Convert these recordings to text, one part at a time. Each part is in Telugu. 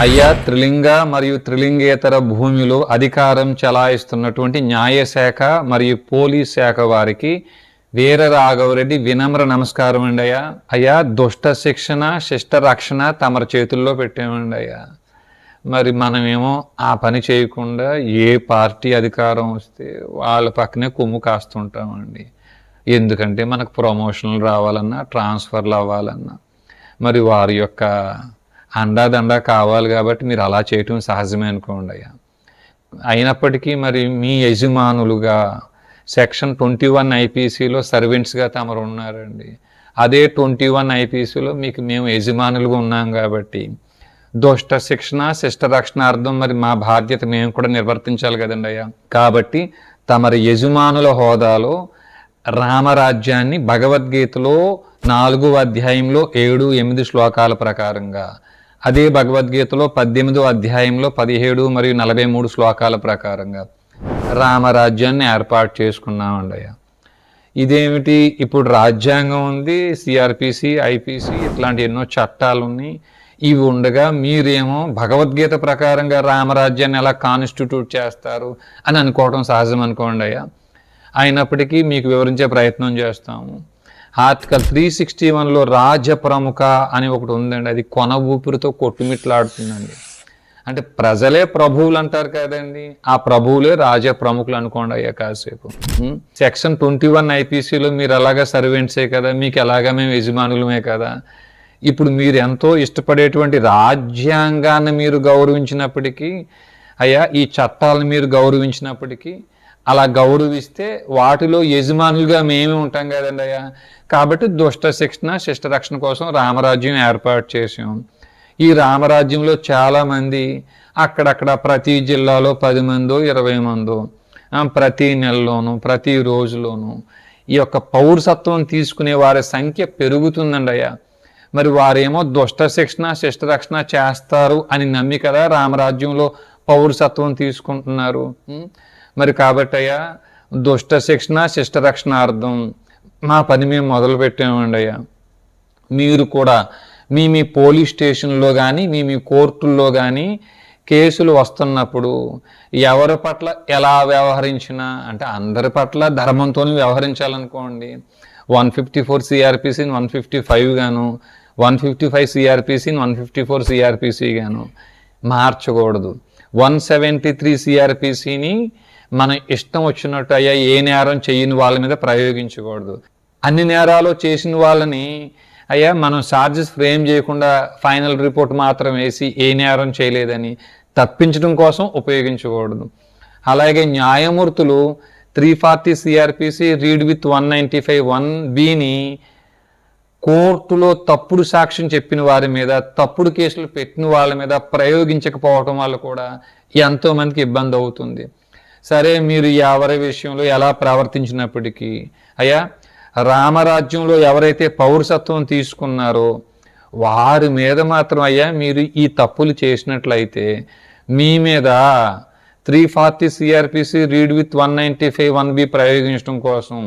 అయ్యా త్రిలింగ మరియు త్రిలింగేతర భూమిలో అధికారం చలాయిస్తున్నటువంటి న్యాయశాఖ మరియు పోలీస్ శాఖ వారికి వీర రాఘవరెడ్డి వినమ్ర నమస్కారం అండి అయ్యా. అయ్యా దుష్ట శిక్షణ శిష్ట రక్షణ తమరి చేతుల్లో పెట్టామండి అయ్యా. మరి మనమేమో ఆ పని చేయకుండా ఏ పార్టీ అధికారం వస్తే వాళ్ళ పక్కనే కొమ్ము కాస్తుంటామండి. ఎందుకంటే మనకు ప్రమోషన్లు రావాలన్నా ట్రాన్స్ఫర్లు అవ్వాలన్నా. మరి వారి యొక్క అండాదండా కావాలి కాబట్టి మీరు అలా చేయటం సహజమే అనుకోండి అయ్యా. అయినప్పటికీ మరి మీ యజమానులుగా సెక్షన్ ట్వంటీ వన్ ఐపీసీలో సర్వెంట్స్గా తమరు ఉన్నారండి. అదే ట్వంటీ వన్ ఐపీసీలో మీకు మేము యజమానులుగా ఉన్నాం కాబట్టి దుష్ట శిక్షణ శిష్ట రక్షణార్థం మరి మా బాధ్యత మేము కూడా నిర్వర్తించాలి కదండి అయ్యా. కాబట్టి తమరి యజమానుల హోదాలో రామరాజ్యాన్ని భగవద్గీతలో నాలుగు అధ్యాయంలో ఏడు ఎనిమిది శ్లోకాల ప్రకారంగా అదే భగవద్గీతలో పద్దెనిమిదో అధ్యాయంలో పదిహేడు మరియు నలభై మూడు శ్లోకాల ప్రకారంగా రామరాజ్యాన్ని ఏర్పాటు చేసుకున్నామండయ్య. ఇదేమిటి? ఇప్పుడు రాజ్యాంగం ఉంది సిఆర్పిసి ఐపీసీ ఇట్లాంటి ఎన్నో చట్టాలు ఉన్నాయి ఇవి ఉండగా మీరేమో భగవద్గీత ప్రకారంగా రామరాజ్యాన్ని ఎలా కాన్స్టిట్యూట్ చేస్తారు అని అనుకోవడం సహజం అనుకోండి అయ్యా అయినప్పటికీ మీకు వివరించే ప్రయత్నం చేస్తాము. ఆర్టికల్ త్రీ సిక్స్టీ వన్లో రాజ ప్రముఖ అని ఒకటి ఉందండి. అది కొన ఊపిరితో కొట్టుమిట్లాడుతుందండి. అంటే ప్రజలే ప్రభువులు అంటారు కదండి. ఆ ప్రభువులే రాజ ప్రముఖులు అనుకోండి అయ్యా కాసేపు. సెక్షన్ ట్వంటీ వన్ ఐపీసీలో మీరు ఎలాగా సర్వెంట్సే కదా మీకు ఎలాగా మేము యజమానులమే కదా. ఇప్పుడు మీరు ఎంతో ఇష్టపడేటువంటి రాజ్యాంగాన్ని మీరు గౌరవించినప్పటికీ అయ్యా ఈ చట్టాలను మీరు గౌరవించినప్పటికీ అలా గౌరవిస్తే వాటిలో యజమానులుగా మేమే ఉంటాం కదండి అయ్యా. కాబట్టి దుష్ట శిక్షణ శిష్ట రక్షణ కోసం రామరాజ్యం ఏర్పాటు చేసాం ఈ రామరాజ్యంలో చాలామంది అక్కడక్కడ ప్రతి జిల్లాలో పది మందో ఇరవై మందో ప్రతి నెలలోనూ ప్రతి రోజులోనూ ఈ యొక్క పౌరసత్వం తీసుకునే వారి సంఖ్య పెరుగుతుందండి అయ్యా. మరి వారేమో దుష్ట శిక్షణ శిష్ట రక్షణ చేస్తారు అని నమ్మి కదా రామరాజ్యంలో పౌరసత్వం తీసుకుంటున్నారు. మరి కాబట్టయ్యా దుష్ట శిక్షణ శిష్ట రక్షణార్థం మా పని మేము మొదలు పెట్టామండి అయ్యా మీరు కూడా మీ మీ పోలీస్ స్టేషన్లో కానీ మీ మీ కోర్టుల్లో కానీ కేసులు వస్తున్నప్పుడు ఎవరి పట్ల ఎలా వ్యవహరించినా అంటే అందరి పట్ల ధర్మంతో వ్యవహరించాలనుకోండి. వన్ ఫిఫ్టీ ఫోర్ సిఆర్పిసిని వన్ ఫిఫ్టీ ఫైవ్ గాను వన్ ఫిఫ్టీ ఫైవ్ సిఆర్పిసిని వన్ ఫిఫ్టీ ఫోర్ సిఆర్పిసి గాను మార్చకూడదు. వన్ సెవెంటీ త్రీ సిఆర్పిసిని మన ఇష్టం వచ్చినట్టు అయ్యా ఏ నేరం చేయని వాళ్ళ మీద ప్రయోగించకూడదు. అన్ని నేరాలు చేసిన వాళ్ళని అయ్యా మనం ఛార్జెస్ ఫ్రేమ్ చేయకుండా ఫైనల్ రిపోర్ట్ మాత్రం వేసి ఏ నేరం చేయలేదని తప్పించడం కోసం ఉపయోగించకూడదు. అలాగే న్యాయమూర్తులు three forty CRPC read with one ninety five one బిని కోర్టులో తప్పుడు సాక్ష్యం చెప్పిన వారి మీద తప్పుడు కేసులు పెట్టిన వాళ్ళ మీద ప్రయోగించకపోవటం వల్ల కూడా ఎంతో మందికి ఇబ్బంది అవుతుంది. సరే మీరు ఎవరి విషయంలో ఎలా ప్రవర్తించినప్పటికీ అయ్యా రామరాజ్యంలో ఎవరైతే పౌరసత్వం తీసుకున్నారో వారి మీద మాత్రం అయ్యా మీరు ఈ తప్పులు చేసినట్లయితే మీ మీద three forty CRPC read with one ninety five one B ప్రయోగించడం కోసం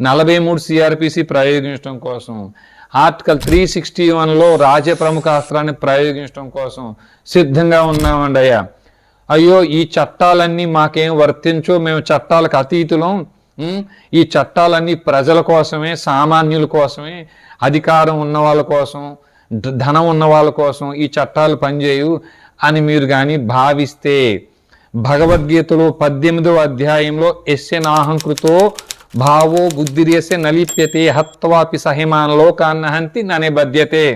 నలభై మూడు సిఆర్పిసి ప్రయోగించడం కోసం ఆర్టికల్ త్రీ సిక్స్టీ వన్లో రాజ్య ప్రముఖ అస్త్రాన్ని ప్రయోగించడం కోసం సిద్ధంగా ఉన్నామండి అయ్యా. అయ్యో ఈ చట్టాలన్నీ మాకేం వర్తించో మేము చట్టాలకు అతీతులం. ఈ చట్టాలన్నీ ప్రజల కోసమే సామాన్యుల కోసమే అధికారం ఉన్న వాళ్ళ కోసం ధనం ఉన్న వాళ్ళ కోసం ఈ చట్టాలు పనిచేయు అని మీరు కానీ భావిస్తే భగవద్గీతలో పద్దెనిమిదవ అధ్యాయంలో ఎస్య నాహంకృతో భావో బుద్ధిరేసే నలిప్యతే హత్వాపి సహిమాన్ లోకాన్నహంతి ననే బధ్యతే.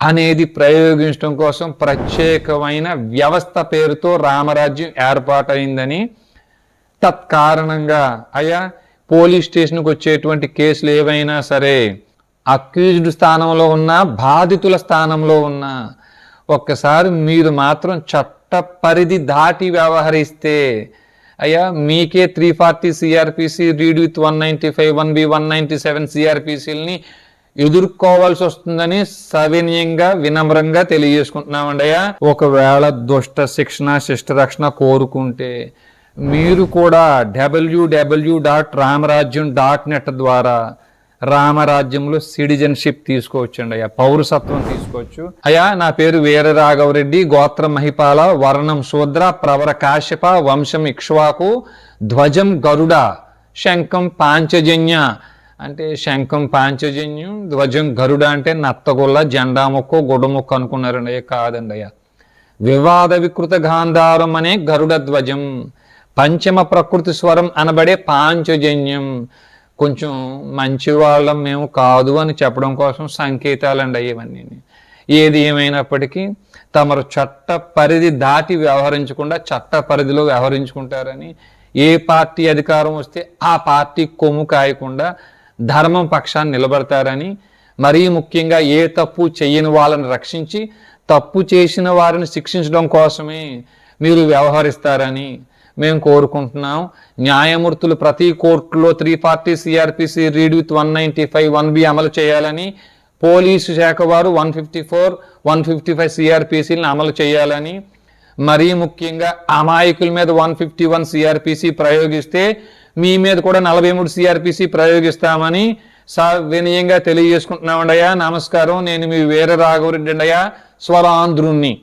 అనేది ప్రయోగించడం కోసం ప్రత్యేకమైన వ్యవస్థ పేరుతో రామరాజ్యం ఏర్పాటైందని తత్కారణంగా అయ్యా పోలీస్ స్టేషన్కి వచ్చేటువంటి కేసులు ఏవైనా సరే అక్యూజ్డ్ స్థానంలో ఉన్న బాధితుల స్థానంలో ఉన్న ఒక్కసారి మీరు మాత్రం చట్ట పరిధి దాటి వ్యవహరిస్తే అయ్యా మీకే three forty CRPC read with one ninety five one B one ninety seven సిఆర్పిసిల్ని ఎదుర్కోవాల్సి వస్తుందని సవినయంగా వినమ్రంగా తెలియజేసుకుంటున్నామండయ్యా. ఒకవేళ దుష్ట శిక్షణ శిష్ట రక్షణ కోరుకుంటే మీరు కూడా WWW dot Ramarajyam dot net ద్వారా రామరాజ్యంలో సిటిజన్షిప్ తీసుకోవచ్చండి అయ్యా పౌరసత్వం తీసుకోవచ్చు. అయ్యా నా పేరు వీర రాఘవరెడ్డి గోత్రం మహిపాల వర్ణం శూద్ర ప్రవర కాశ్యప వంశం ఇక్ష్వాకు ధ్వజం గరుడ శంఖం పాంచజన్య అంటే శంఖం పాంచజన్యం ధ్వజం గరుడ అంటే నత్తగొల్ల జెండా మొక్క గుడ్డ అనుకున్నారండి. అయ్యా కాదండి అయ్యా వివాద వికృత గాంధారం అనే గరుడ ధ్వజం పంచమ ప్రకృతి స్వరం అనబడే పాంచజన్యం. కొంచెం మంచి వాళ్ళం మేము కాదు అని చెప్పడం కోసం సంకేతాలండి ఇవన్నీ. ఏది ఏమైనప్పటికీ తమరు చట్ట పరిధి దాటి వ్యవహరించకుండా చట్ట పరిధిలో వ్యవహరించుకుంటారని ఏ పార్టీ అధికారం వస్తే ఆ పార్టీ కొమ్ము కాయకుండా ధర్మం పక్షాన్ని నిలబడతారని మరీ ముఖ్యంగా ఏ తప్పు చేయని వాళ్ళని రక్షించి తప్పు చేసిన వారిని శిక్షించడం కోసమే మీరు వ్యవహరిస్తారని మేము కోరుకుంటున్నాం. న్యాయమూర్తులు ప్రతి కోర్టులో three forty CrPC read with one ninety five one B అమలు చేయాలని పోలీసు శాఖ వారు one fifty four one fifty five సిఆర్పిసిని అమలు చేయాలని మరీ ముఖ్యంగా అమాయకుల మీద వన్ ఫిఫ్టీ వన్ సిఆర్పిసి ప్రయోగిస్తే మీ మీద కూడా నలభై మూడు సిఆర్పిసి ప్రయోగిస్తామని సా వినయంగా తెలియజేసుకుంటున్నామండయ్యా. నమస్కారం. నేను మీ వీర రాఘవరెడ్డి అండయ్యా. స్వరాంధ్రుణ్ణి.